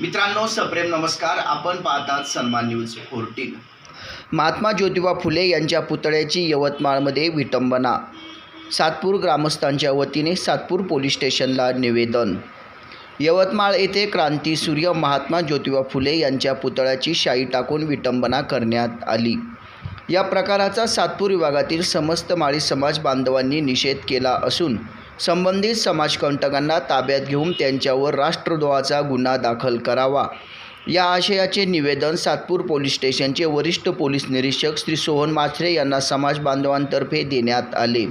मित्रांनो सप्रेम नमस्कार. आपण पाहतात सन्मान न्यूज फोर्टीन महात्मा ज्योतिबा फुले यांच्या पुतळ्याची यवतमाळमध्ये विटंबना. सातपूर ग्रामस्थांच्या वतीने सातपूर पोलीस स्टेशनला निवेदन. यवतमाळ येथे क्रांतीसूर्य महात्मा ज्योतिबा फुले यांच्या पुतळ्याची शाई टाकून विटंबना करण्यात आली. या प्रकाराचा सातपूर विभागातील समस्त माळी समाज बांधवांनी निषेध केला असून संबंधित समाजकंटकांना ताब्यात घेऊन त्यांच्यावर राष्ट्रद्रोहाचा गुन्हा दाखल करावा. या आशयाचे निवेदन सातपूर पोलीस स्टेशनचे वरिष्ठ पोलीस निरीक्षक श्री सोहन माथरे यांना समाज बांधवांतर्फे देण्यात आले.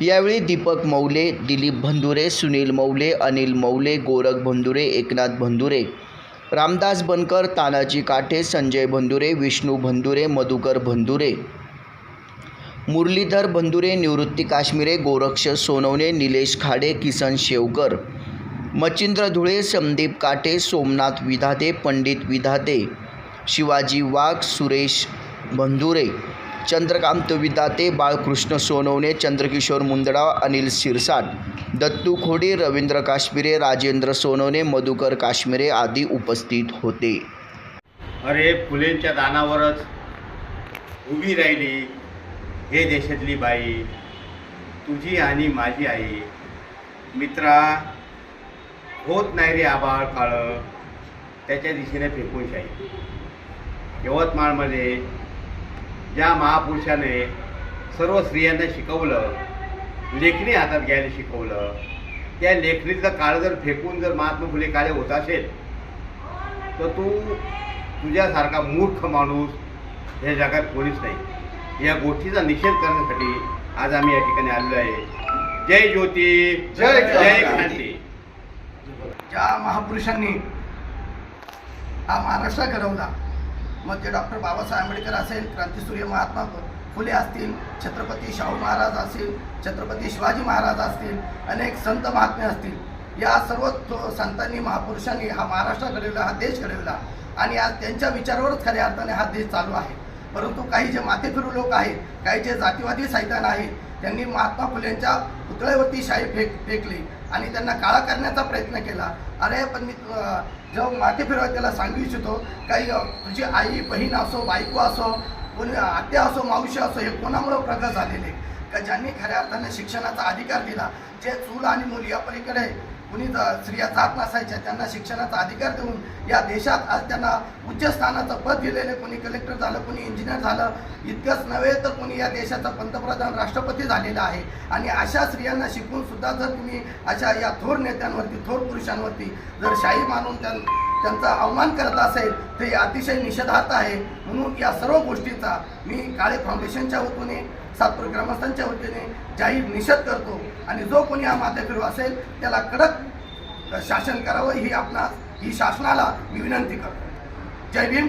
यावेळी दीपक मौले दिलीप भंदुरे सुनील मौले अनिल मौले गोरख भंदुरे एकनाथ भंदुरे रामदास बनकर तानाजी काठे संजय भंदुरे विष्णू भंदुरे मधुकर भंदुरे मुरलीधर बंधुरे निवृत्ती काश्मीरे गोरक्ष सोनवणे निलेश खाडे किसन शेवकर मच्छिंद्र धुळे संदीप काटे सोमनाथ विधाते पंडित विधाते शिवाजी वाघ सुरेश बंधुरे चंद्रकांत विधाते बाळकृष्ण सोनवणे चंद्रकिशोर मुंदडा अनिल शिरसाट दत्तू खोडे रवींद्र काश्मीरे राजेंद्र सोनवणे मधुकर काश्मीरे आदी उपस्थित होते. अरे फुलेंच्या दानावरच उभी राहिली. हे देशातली बाई तुझी आणि माझी आई. मित्रा होत नाही रे आबाळ काळं. त्याच्या दिशेने फेकून शाही. यवतमाळमध्ये ज्या महापुरुषाने सर्व स्त्रियांना शिकवलं लेखणी हातात घ्यायला शिकवलं. त्या लेखणीतलं काळ जर फेकून जर महात्मा फुले काळे होत असेल तर तू तुझ्यासारखा मूर्ख माणूस या जगात कोणीच नाही. या गोष्टीचा निषेध करण्यासाठी आज आम्ही या ठिकाणी आलेलो आहे. जय ज्योती. जय जय क्रांती. ज्या महापुरुषांनी हा महाराष्ट्र घडवला मग ते डॉक्टर बाबासाहेब आंबेडकर असेल क्रांतीसूर्य महात्मा फुले असतील छत्रपती शाहू महाराज असतील छत्रपती शिवाजी महाराज असतील अनेक संत महात्मे असतील या सर्व संतांनी महापुरुषांनी हा महाराष्ट्र घडवला हा देश घडवला. आणि आज त्यांच्या विचारावरच खऱ्या अर्थाने हा देश चालू आहे. परंतु काही जे माथेफिरू लोक आहेत काही जे जातीवादी सैतान आहेत त्यांनी महात्मा फुलेंच्या पुतळ्यावरती शाही फेक फेकली आणि त्यांना काळा करण्याचा प्रयत्न केला. अरे पण मी जेव्हा माथे फिरवा त्याला सांगू इच्छितो काही तुझी आई बहीण असो बायको असो कोणी आत्या असो मावशी असो हे कोणामुळं प्रगत झालेले? का ज्यांनी खऱ्या अर्थाने शिक्षणाचा अधिकार दिला जे चूल आणि मूल या पलीकडे कुणी स्त्रिया जात नसायच्या त्यांना शिक्षणाचा अधिकार देऊन या देशात आज त्यांना उच्च स्थानाचं पद दिलेलं कोणी कलेक्टर झालं कोणी इंजिनियर झालं इतकंच नव्हे तर कोणी या देशाचा पंतप्रधान राष्ट्रपती झालेला आहे. आणि अशा स्त्रियांना शिकून सुद्धा जर तुम्ही अशा या थोर नेत्यांवरती थोर पुरुषांवरती जर शाही मानून त्यांना त्यांचा अवमान करत असेल तर हे अतिशय निषेधार्थ आहे. म्हणून या सर्व गोष्टीचा मी काळे फाउंडेशनच्या वतीने सातपूर ग्रामस्थांच्या वतीने जाहीर निषेध करतो. आणि जो कोणी हा माथेफिरू असेल त्याला कडक शासन करावं ही आपणा ही शासनाला मी विनंती करतो. जय भीम.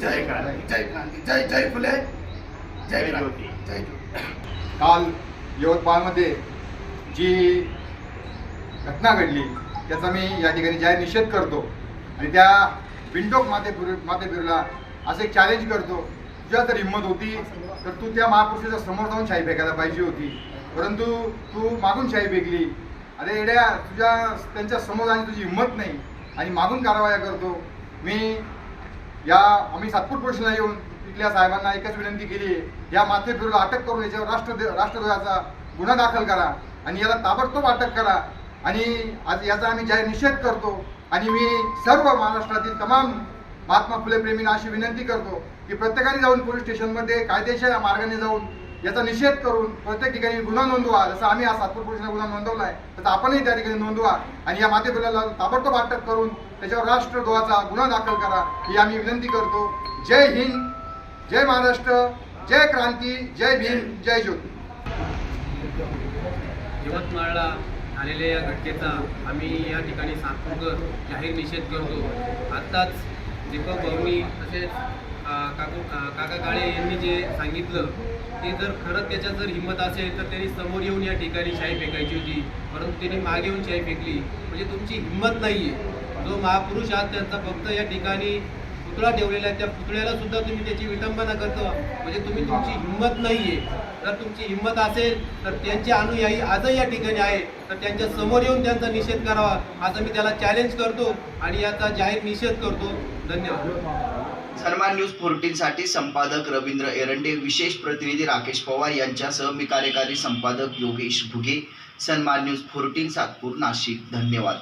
जय क्रांती. जय क्रांती. जय जय फुले. जय जय क्रांती. काल यवतमाळमध्ये जी घटना घडली त्याचा मी या ठिकाणी जाहीर निषेध करतो. आणि त्या बिंडोक माते मातेपिरूला असं एक चॅलेंज करतो. तुझ्या जर हिंमत होती तर तू त्या महापुरुषाच्या समोर जाऊन शाही फेकायला पाहिजे होती. परंतु तू मागून शाही फेकली. अरे एड्या तुझ्या त्यांच्यासमोर आणि तुझी हिंमत नाही. आणि मागून कारवाया करतो. मी या आम्ही सातपूर पोलिसला येऊन तिथल्या साहेबांना एकच विनंती केली आहे. या माथेफिरूला अटक करून याच्यावर राष्ट्र राष्ट्रध्वजाचा गुन्हा दाखल करा. आणि याला ताबडतोब अटक करा. आणि आज याचा आम्ही जाहीर निषेध करतो. आणि मी सर्व महाराष्ट्रातील तमाम महात्मा फुले प्रेमींना अशी विनंती करतो की प्रत्येकाने जाऊन पोलीस स्टेशनमध्ये कायदेशीर मार्गाने जाऊन याचा निषेध करून प्रत्येक ठिकाणी गुन्हा नोंदवा. जसं आम्ही आज सातपूर पोलिसांना गुन्हा नोंदवला आहे तसं आपणही त्या ठिकाणी नोंदवा आणि या मातेफिराला ताबडतोब अटक करून त्याच्यावर राष्ट्रद्रोहाचा गुन्हा दाखल करा ही आम्ही विनंती करतो. जय हिंद जय महाराष्ट्र जय क्रांती जय भीम जय ज्योती. यवतमाळला झालेल्या या घटनेचा आम्ही या ठिकाणी नागपूरकर जाहीर निषेध करतो. आत्ताच दीपक भाऊनी तसेच काकू काका काळे यांनी जे सांगितलं ते जर खरंच त्याच्यात जर हिंमत असेल तर त्यांनी समोर येऊन या ठिकाणी शाई फेकायची होती. परंतु त्यांनी मागे येऊन शाई फेकली. म्हणजे तुमची हिंमत नाही आहे जो महापुरुष आज त्यांचा फक्त या ठिकाणी पुतळा ठेवलेला आहे. त्या पुतळ्याला सुद्धा तुम्ही त्याची विटंबना करता. म्हणजे तुम्ही तुमची हिंमत नाही आहे जर तुमची हिंमत असेल तर त्यांचे अनुयायी आजही या ठिकाणी आहे तर त्यांच्यासमोर येऊन त्यांचा निषेध करावा असं मी त्याला चॅलेंज करतो आणि याचा जाहीर निषेध करतो. धन्यवाद. सन्मान न्यूज फोर्टीनसाठी संपादक रवींद्र एरंडे विशेष प्रतिनिधी राकेश पवार यांच्यासह मी कार्यकारी संपादक योगेश भुगे. सन्मान न्यूज फोर्टीन सातपूर नाशिक. धन्यवाद.